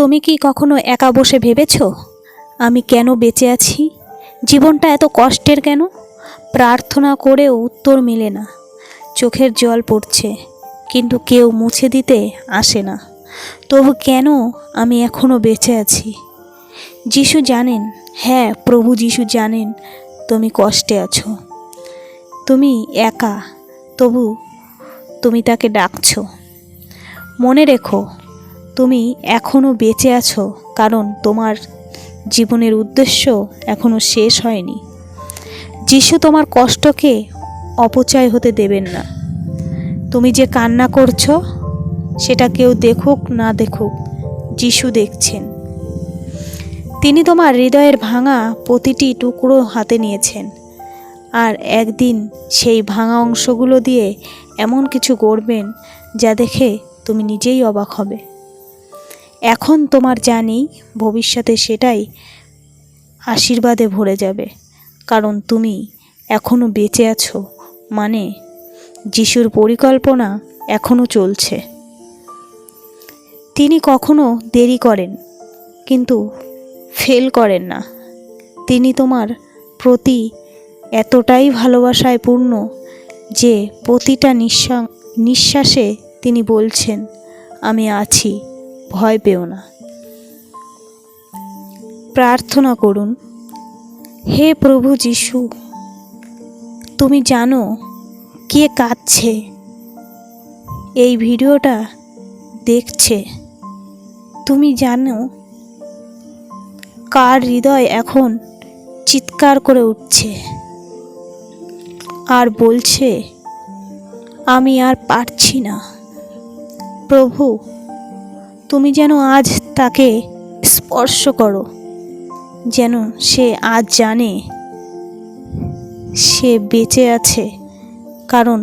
তুমি কি কখনো একা বসে ভেবেছ? আমি কেন বেঁচে আছি? জীবনটা এত কষ্টের কেন? প্রার্থনা করেও উত্তর মেলে না। চোখের জল পড়ছে, কিন্তু কেউ মুছে দিতে আসে না। তবু কেন আমি এখনও বেঁচে আছি? যিশু জানেন হ্যাঁ প্রভু যিশু জানেন, তুমি কষ্টে আছো। তুমি একা, তবু তুমি তাকে ডাকছো। মনে রেখো তুমি এখনও বেঁচে আছো, কারণ তোমার জীবনের উদ্দেশ্য এখনও শেষ হয়নি। যিশু তোমার কষ্টকে অপচয় হতে দেবেন না। তুমি যে কান্না করছ, সেটা কেউ দেখুক না দেখুক, যিশু দেখছেন। তিনি তোমার হৃদয়ের ভাঙা প্রতিটি টুকরো হাতে নিয়েছেন। আর একদিন সেই ভাঙা অংশগুলো দিয়ে এমন কিছু গড়বেন, যা দেখে তুমি নিজেই অবাক হবে। এখন তোমার জানি ভবিষ্যতে সেটাই আশীর্বাদে ভরে যাবে। কারণ তুমি এখনও বেঁচে আছো মানে যিশুর পরিকল্পনা এখনও চলছে। তিনি কখনো দেরি করেন, কিন্তু ফেল করেন না। তিনি তোমার প্রতি এতটাই ভালোবাসায় পূর্ণ যে প্রতিটা নিঃশ্বা নিঃশ্বাসে তিনি বলছেন, আমি আছি। ভয় পেও না। প্রার্থনা করুন, হে প্রভু যিশু, তুমি জানো কে কাঁদছে। এই ভিডিওটা দেখছে, তুমি জানো কার হৃদয় এখন চিৎকার করে উঠছে। আর বলছে, আমি আর পারছি না। প্রভু তুমি যেন আজ তাকে স্পর্শ করো যেন সে আজ জানে সে বেঁচে আছে কারণ